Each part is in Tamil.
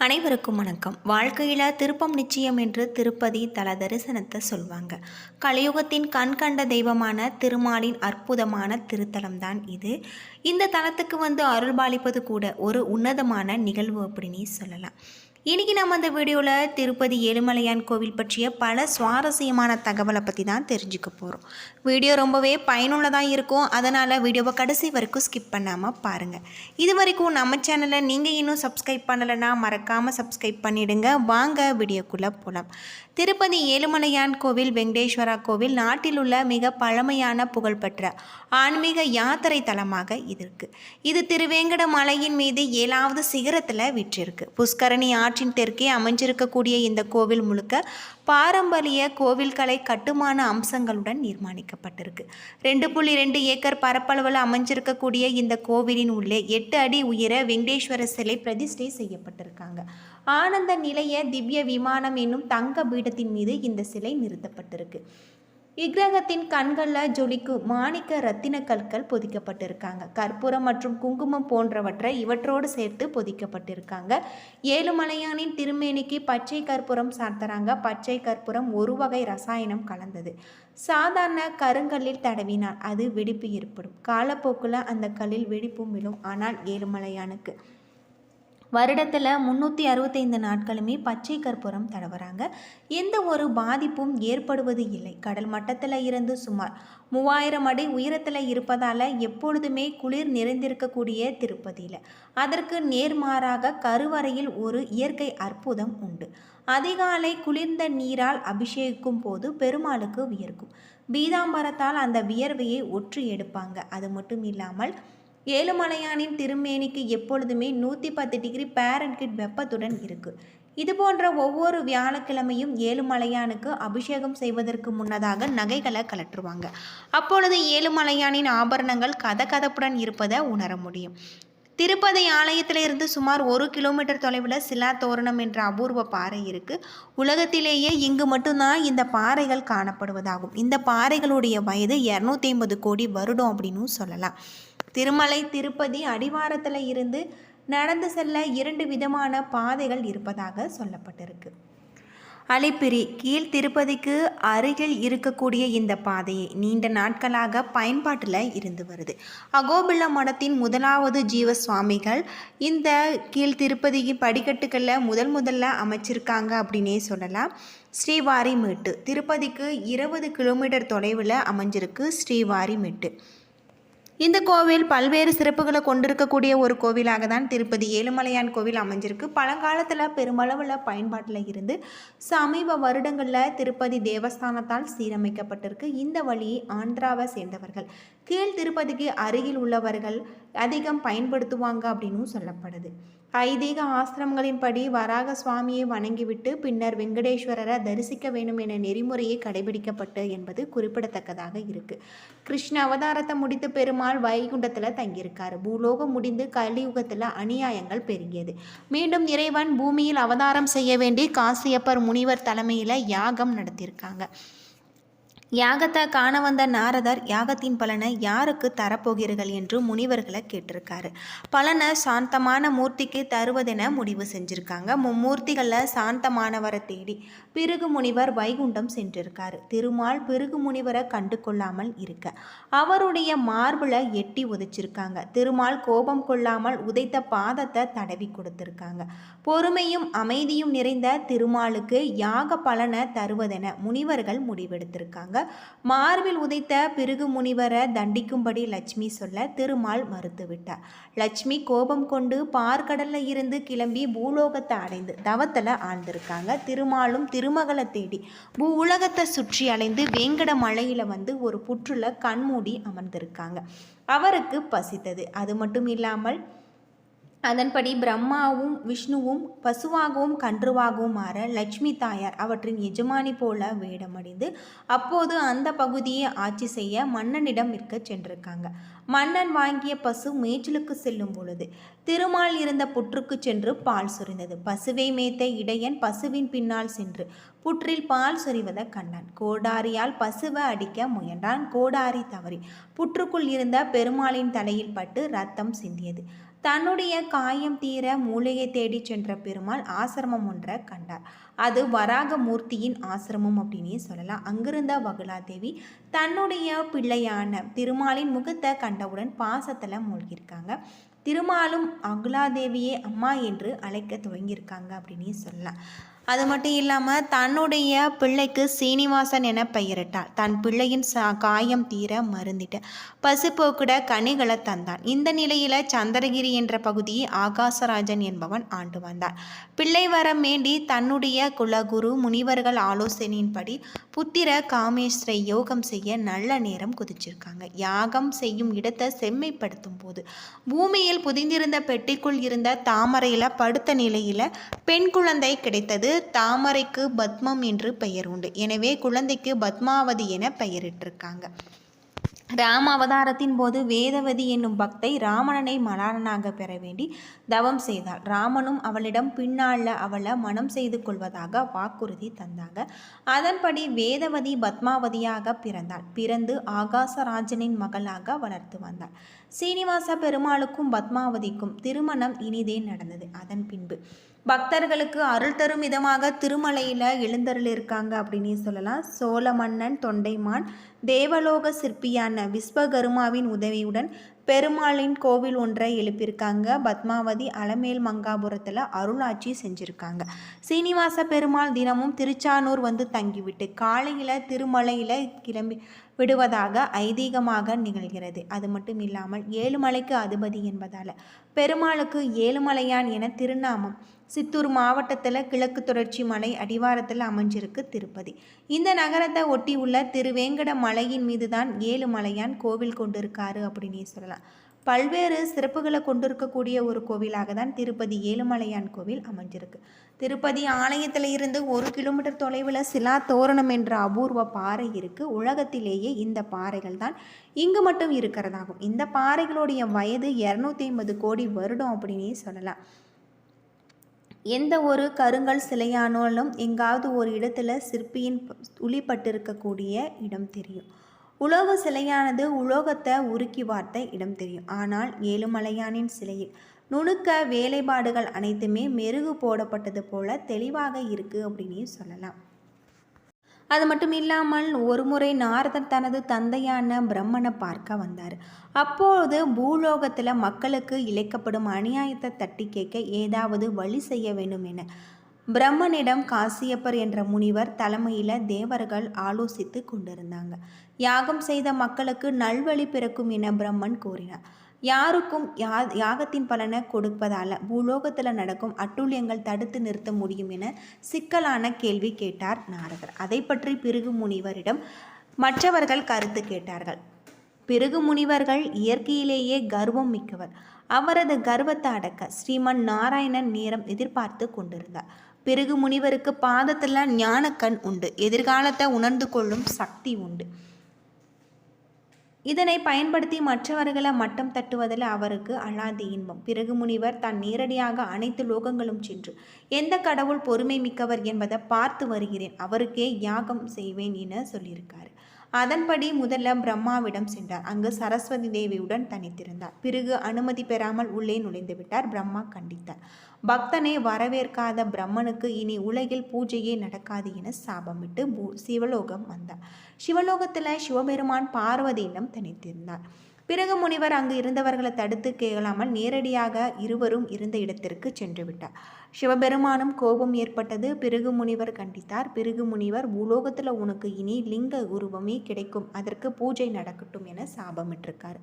அனைவருக்கும் வணக்கம். வாழ்க்கையில் திருப்பம் நிச்சயம் என்று திருப்பதி தல தரிசனத்தை சொல்வாங்க. கலியுகத்தின் கண் கண்ட தெய்வமான திருமாலின் அற்புதமான திருத்தலம்தான் இது. இந்த தலத்துக்கு வந்து அருள்பாலிப்பது கூட ஒரு உன்னதமான நிகழ்வு அப்படின்னு சொல்லலாம். இன்றைக்கி நம்ம அந்த வீடியோவில் திருப்பதி ஏழுமலையான் கோவில் பற்றிய பல சுவாரஸ்யமான தகவலை பற்றி தான் தெரிஞ்சுக்க போகிறோம் வீடியோ ரொம்பவே பயனுள்ளதாக இருக்கும். அதனால் வீடியோவை கடைசி வரைக்கும் ஸ்கிப் பண்ணாமல் பாருங்கள் இது வரைக்கும் நம்ம சேனலை நீங்கள் இன்னும் சப்ஸ்கிரைப் பண்ணலைன்னா மறக்காமல் சப்ஸ்கிரைப் பண்ணிவிடுங்க வாங்க வீடியோக்குள்ளே போகலாம் திருப்பதி ஏழுமலையான் கோவில் வெங்கடேஸ்வரா கோவில் நாட்டில் உள்ள மிக பழமையான புகழ்பெற்ற ஆன்மீக யாத்திரை தலமாக இது இருக்குது இது திருவேங்கட மலையின் மீது ஏழாவது சிகரத்தில் விற்றிருக்கு. புஷ்கரணி ஆற்று ஆற்றின் தெற்கே அமைஞ்சிருக்கக்கூடிய இந்த கோவில் முழுக்க பாரம்பரிய கோவில்கலை கட்டுமான அம்சங்களுடன் நிர்மாணிக்கப்பட்டிருக்கு. ரெண்டு புள்ளி ரெண்டு ஏக்கர் பரப்பளவில் அமைஞ்சிருக்கக்கூடிய இந்த கோவிலின் உள்ளே எட்டு அடி உயர வெங்கடேஸ்வர சிலை பிரதிஷ்டை செய்யப்பட்டிருக்காங்க. ஆனந்த நிலைய திவ்ய விமானம் என்னும் தங்க பீடத்தின் மீது இந்த சிலை நிறுத்தப்பட்டிருக்கு. இக்கிரகத்தின் கண்களில் ஜொலிக்கும் மாணிக்க ரத்தின கற்கள் பொதிக்கப்பட்டிருக்காங்க. கற்பூரம் மற்றும் குங்குமம் போன்றவற்றை இவற்றோடு சேர்த்து பொதிக்கப்பட்டிருக்காங்க. ஏழுமலையானின் திருமேனிக்கு பச்சை கற்பூரம் சார்த்தறாங்க பச்சை கற்பூரம் ஒரு வகை ரசாயனம் கலந்தது. சாதாரண கருங்கல்லில் தடவினால் அது வெடிப்பு ஏற்படும். காலப்போக்கில் அந்த கல்லில் வெடிப்பும் விழும். ஆனால் ஏழுமலையானுக்கு வருடத்தில் முந்நூற்றி அறுபத்தைந்து நாட்களுமே பச்சை கற்பூரம் தடவுறாங்க. எந்த ஒரு பாதிப்பும் ஏற்படுவது இல்லை. கடல் மட்டத்தில் இருந்து சுமார் மூவாயிரம் அடி உயரத்தில் இருப்பதால் எப்பொழுதுமே குளிர் நிறைந்திருக்கக்கூடிய திருப்பதியில். அதற்கு நேர்மாறாக கருவறையில் ஒரு இயற்கை அற்புதம் உண்டு. அதிகாலை குளிர்ந்த நீரால் அபிஷேகிக்கும் போது பெருமாளுக்கு வியர்க்கும். பீதாம்பரத்தால் அந்த வியர்வையை ஒற்று எடுப்பாங்க. அது மட்டும் இல்லாமல் ஏழுமலையானின் திருமேனிக்கு எப்பொழுதுமே நூற்றி பத்து டிகிரி பேரன்கிட் வெப்பத்துடன் இருக்கு. இது போன்ற ஒவ்வொரு வியாழக்கிழமையும் ஏழுமலையானுக்கு அபிஷேகம் செய்வதற்கு முன்னதாக நகைகளை கலற்றுவாங்க. அப்பொழுது ஏழுமலையானின் ஆபரணங்கள் கதகதப்புடன் இருப்பதை உணர முடியும். திருப்பதி ஆலயத்திலிருந்து சுமார் ஒரு கிலோமீட்டர் தொலைவில் சிலா தோரணம் என்ற அபூர்வ பாறை இருக்குது உலகத்திலேயே இங்கு மட்டும்தான் இந்த பாறைகள் காணப்படுவதாகும். இந்த பாறைகளுடைய வயது இரநூத்தி ஐம்பது கோடி வருடம் அப்படின்னு சொல்லலாம். திருமலை திருப்பதி அடிவாரத்தில் இருந்து நடந்து செல்ல இரண்டு விதமான பாதைகள் இருப்பதாக சொல்லப்பட்டிருக்கு. அலிப்பிரி கீழ் திருப்பதிக்கு அருகில் இருக்கக்கூடிய இந்த பாதையை நீண்ட நாட்களாக பயன்பாட்டில் இருந்து வருது. அகோபில மடத்தின் முதலாவது ஜீவ சுவாமிகள் இந்த கீழ் திருப்பதிக்கு படிக்கட்டுகளில் முதல் முதல்ல அமைச்சிருக்காங்க அப்படின்னே சொல்லலாம். ஸ்ரீவாரிமேட்டு திருப்பதிக்கு இருபது கிலோமீட்டர் தொலைவில் அமைஞ்சிருக்கு ஸ்ரீவாரிமேட்டு. இந்த கோவில் பல்வேறு சிறப்புகளை கொண்டிருக்கக்கூடிய ஒரு கோவிலாக தான் திருப்பதி ஏழுமலையான் கோவில் அமைஞ்சிருக்கு. பழங்காலத்தில் பெருமளவில் பயன்பாட்டில் இருந்து சமீப வருடங்களில் திருப்பதி தேவஸ்தானத்தால் சீரமைக்கப்பட்டிருக்கு. இந்த வழியை ஆந்திராவை சேர்ந்தவர்கள் கீழ் திருப்பதிக்கு அருகில் உள்ளவர்கள் அதிகம் பயன்படுத்துவாங்க அப்படின்னும் சொல்லப்படுது. ஐதீக ஆசிரமங்களின்படி வராக சுவாமியை வணங்கிவிட்டு பின்னர் வெங்கடேஸ்வரரை தரிசிக்க வேண்டும் என நெறிமுறையை கடைபிடிக்கப்பட்டு என்பது குறிப்பிடத்தக்கதாக இருக்கு. கிருஷ்ண அவதாரத்தை முடித்து பெருமாள் வைகுண்டத்தில் தங்கியிருக்கார். பூலோகம் முடிந்து கலியுகத்தில் அநியாயங்கள் பெருகியது. மீண்டும் இறைவன் பூமியில் அவதாரம் செய்ய வேண்டி காசியப்பர் முனிவர் தலைமையில் யாகம் நடத்தியிருக்காங்க. யாகத்தை காண வந்த நாரதர் யாகத்தின் பலனை யாருக்கு தரப்போகிறீர்கள் என்று முனிவர்களை கேட்டிருக்காரு. பலனை சாந்தமான மூர்த்திக்கு தருவதென முடிவு செஞ்சுருக்காங்க. மும்மூர்த்திகளில் சாந்தமானவரை தேடி பிருகு முனிவர் வைகுண்டம் சென்றிருக்காரு. திருமால் பிருகு முனிவரை கண்டு கொள்ளாமல் இருக்க அவருடைய மார்பில் எட்டி உதைச்சிருக்காங்க. திருமால் கோபம் கொள்ளாமல் உதைத்த பாதத்தை தடவி கொடுத்திருக்காங்க. பொறுமையும் அமைதியும் நிறைந்த திருமாலுக்கு யாக பலனை தருவதென முனிவர்கள் முடிவெடுத்திருக்காங்க. மார்பில் உதைத்த பிருகு முனிவரை தண்டிக்கும்படி லட்சுமி சொல்ல திருமால் மறுத்துவிட்டார். லட்சுமி கோபம் கொண்டு பார்க்கடல்ல இருந்து கிளம்பி பூலோகத்தை அடைந்து தவத்தில் ஆழ்ந்திருக்காங்க. திருமாலும் திருமகளை தேடி பூ உலகத்தை சுற்றி அலைந்து வேங்கட மலையில் வந்து ஒரு புற்றுல கண்மூடி அமர்ந்திருக்காங்க. அவருக்கு பசித்தது. அது மட்டும் இல்லாமல் அதன்படி பிரம்மாவும் விஷ்ணுவும் பசுவாகவும் கன்றுவாகவும் மாற லட்சுமி தாயார் அவற்றின் எஜமானி போல வேடமடைந்து அப்போது அந்த பகுதியை ஆட்சி செய்ய மன்னனிடம் விற்க சென்றிருக்காங்க. மன்னன் வாங்கிய பசு மேய்ச்சலுக்கு செல்லும் பொழுது திருமால் இருந்த புற்றுக்கு சென்று பால் சொரிந்தது. பசுவை மேய்த்த இடையன் பசுவின் பின்னால் சென்று புற்றில் பால் சொரிவதை கண்டான். கோடாரியால் பசுவை அடிக்க முயன்றான். கோடாரி தவறி புற்றுக்குள் இருந்த பெருமாளின் தலையில் பட்டு ரத்தம் சிந்தியது. தன்னுடைய காயம் தீர மூலிகை தேடிச் சென்ற பெருமாள் ஆசிரமம் ஒன்றை கண்டார். அது வராக மூர்த்தியின் ஆசிரமம் அப்படின்னே சொல்லலாம். அங்கிருந்த வகுலாதேவி தன்னுடைய பிள்ளையான திருமாலின் முகத்தை கண்டவுடன் பாசத்தில் மூழ்கியிருக்காங்க. திருமாலும் அகுலாதேவியே அம்மா என்று அழைக்க துவங்கியிருக்காங்க அப்படின்னே சொல்லலாம். அது மட்டும் இல்லாமல் தன்னுடைய பிள்ளைக்கு சீனிவாசன் என பெயரிட்டாள். தன் பிள்ளையின் சா காயம் தீர மருந்திட்ட பசுப்போக்குட கனிகளை தந்தான். இந்த நிலையில் சந்திரகிரி என்ற பகுதியை ஆகாசராஜன் என்பவன் ஆண்டு வந்தான். பிள்ளை வரம் வேண்டி தன்னுடைய குலகுரு முனிவர்கள் ஆலோசனையின்படி புத்திர காமேஸ்வரை யோகம் செய்ய நல்ல நேரம் குதிச்சிருக்காங்க. யாகம் செய்யும் இடத்தை செம்மைப்படுத்தும் போது பூமியில் புதிந்திருந்த பெட்டிக்குள் இருந்த தாமரையில் படுத்த நிலையில் பெண் குழந்தை கிடைத்தது தாமரைக்கு பத்மம் என்று பெயர் உண்டு. எனவே குழந்தைக்கு பத்மாவதி என பெயரிட்டிருக்காங்க. ராம அவதாரத்தின் போது வேதவதி என்னும் பக்தை ராமணனை மலாரனாக பெற வேண்டி தவம் செய்தாள். ராமனும் அவளிடம் பின்னால அவளை மனம் செய்து கொள்வதாக வாக்குறுதி தந்தாங்க. அதன்படி வேதவதி பத்மாவதியாக பிறந்தாள். பிறந்து ஆகாசராஜனின் மகளாக வளர்த்து வந்தாள். சீனிவாச பெருமாளுக்கும் பத்மாவதிக்கும் திருமணம் இனிதே நடந்தது. அதன் பின்பு பக்தர்களுக்கு அருள் தரும் விதமாக திருமலையில் எழுந்தருள் இருக்காங்க அப்படின்னு சொல்லலாம். சோழ மன்னன் தொண்டைமான் தேவலோக சிற்பியான விஸ்வகருமாவின் உதவியுடன் பெருமாளின் கோவில் ஒன்றை எழுப்பியிருக்காங்க. பத்மாவதி அலமேல் மங்காபுரத்தில் அருளாட்சி செஞ்சுருக்காங்க. சீனிவாச பெருமாள் தினமும் திருச்சானூர் வந்து தங்கிவிட்டு காலையில் திருமலையில் கிளம்பி விடுவதாக ஐதீகமாக நிகழ்கிறது. அது மட்டும் இல்லாமல் ஏழுமலைக்கு அதிபதி என்பதால். பெருமாளுக்கு ஏழுமலையான் என திருநாமம். சித்தூர் மாவட்டத்தில் கிழக்கு தொடர்ச்சி மலை அடிவாரத்தில் அமைஞ்சிருக்கு திருப்பதி. இந்த நகரத்தை ஒட்டி உள்ள திருவேங்கட மலையின் மீது தான் ஏழுமலையான் கோவில் கொண்டிருக்காரு அப்படின்னு சொல்லலாம். பல்வேறு சிறப்புகளை கொண்டிருக்கக்கூடிய ஒரு கோவிலாக தான் திருப்பதி ஏழுமலையான் கோவில் அமைஞ்சிருக்கு. திருப்பதி ஆலயத்தில் இருந்து ஒரு கிலோமீட்டர் தொலைவில் சிலா தோரணம் என்ற அபூர்வ பாறை இருக்குது உலகத்திலேயே இந்த பாறைகள் தான் இங்கு மட்டும் இருக்கிறதாகும். இந்த பாறைகளுடைய வயது இரநூத்தி ஐம்பது கோடி வருடம் அப்படின்னே சொல்லலாம். எந்த ஒரு கருங்கல் சிலையானாலும் எங்காவது ஒரு இடத்துல சிற்பியின் உளிப்பட்டிருக்கக்கூடிய இடம் தெரியும். உலோக சிலையானது உலோகத்தை உருக்கி வார்த்த இடம் தெரியும். ஆனால் ஏழுமலையானின் சிலையில் நுணுக்க வேலைப்பாடுகள் அனைத்துமே மெருகு போடப்பட்டது போல தெளிவாக இருக்குது அப்படின்னு சொல்லலாம். அது மட்டும் இல்லாமல் ஒருமுறை நாரதர் தனது தந்தையான பிரம்மனை பார்க்க வந்தார். அப்போது பூலோகத்தில் மக்களுக்கு இழைக்கப்படும் அநியாயத்தை தட்டி கேட்க ஏதாவது வழி செய்ய வேண்டும் என பிரம்மனிடம் காசியப்பர் என்ற முனிவர் தலைமையில் தேவர்கள் ஆலோசித்து கொண்டிருந்தாங்க. யாகம் செய்த மக்களுக்கு நல்வழி பிறக்கும் என பிரம்மன் கூறினார். யாருக்கும் யா யாகத்தின் பலனை கொடுப்பதால் பூலோகத்தில் நடக்கும் அட்டூழியங்கள் தடுத்து நிறுத்த முடியும் என சிக்கலான கேள்வி கேட்டார் நாரதர். அதை பற்றி பிருகு முனிவரிடம் மற்றவர்கள் கருத்து கேட்டார்கள். பிறகு முனிவர்கள் இயற்கையிலேயே கர்வம் மிக்கவர். அவரது கர்வத்தை அடக்க ஸ்ரீமன் நாராயணன் நேரம் எதிர்பார்த்து கொண்டிருந்தார். பிறகு முனிவருக்கு பாதத்தில் ஞானக்கண் உண்டு. எதிர்காலத்தை உணர்ந்து கொள்ளும் சக்தி உண்டு. இதனை பயன்படுத்தி மற்றவர்களை மட்டம் தட்டுவதில் அவருக்கு அழாதி இன்பம். பிறகு முனிவர் தான் நேரடியாக அனைத்து லோகங்களும் சென்று எந்த கடவுள் பொறுமை மிக்கவர் என்பதை பார்த்து வருகிறேன். அவருக்கே யாகம் செய்வேன் என சொல்லியிருக்காரு. அதன்படி முதல்ல பிரம்மாவிடம் சென்றார். அங்கு சரஸ்வதி தேவியுடன் தனித்திருந்தார். பிறகு அனுமதி பெறாமல் உள்ளே நுழைந்து விட்டார். பிரம்மா கண்டித்தார். பக்தனை வரவேற்காத பிரம்மனுக்கு இனி உலகில் பூஜையே நடக்காது என சாபமிட்டு சிவலோகம் வந்தார். சிவலோகத்தில் சிவபெருமான் பார்வதியிடம் தனித்திருந்தார். பிறகு முனிவர் அங்கு இருந்தவர்களை தடுத்து கேளாமல் நேரடியாக இருவரும் இருந்த இடத்திற்கு சென்று விட்டார். சிவபெருமானும் கோபம் ஏற்பட்டது. பிறகு முனிவர் கண்டித்தார். பிறகு முனிவர் பூலோகத்தில் உனக்கு இனி லிங்க உருவமே கிடைக்கும். அதற்கு பூஜை நடக்கட்டும் என சாபமிட்டிருக்கார்.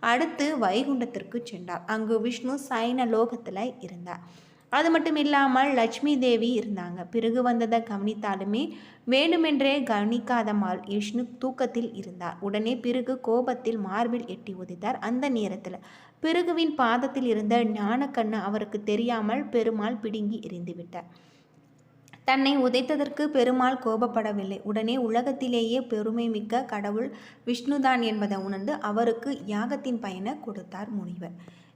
அடுத்து வைகுண்டத்திற்கு சென்றார். அங்கு விஷ்ணு சைன லோகத்தில் இருந்தார். அது மட்டும் இல்லாமல் லட்சுமி தேவி இருந்தாங்க. பிறகு வந்ததை கவனித்தாலுமே வேண்டுமென்றே கவனிக்காதமால் விஷ்ணு தூக்கத்தில் இருந்தார். உடனே பிறகு கோபத்தில் மார்பில் எட்டி உதித்தார். அந்த நேரத்தில் பிறகுவின் பாதத்தில் இருந்த ஞானக்கண்ணு அவருக்கு தெரியாமல் பெருமாள் பிடுங்கி எரிந்துவிட்டார் தன்னை உதைத்ததற்கு பெருமாள் கோபப்படவில்லை. உடனே உலகத்திலேயே பெருமை மிக்க கடவுள் விஷ்ணுதான் என்பதை உணர்ந்து அவருக்கு யாகத்தின் பயனை கொடுத்தார் முனிவர்.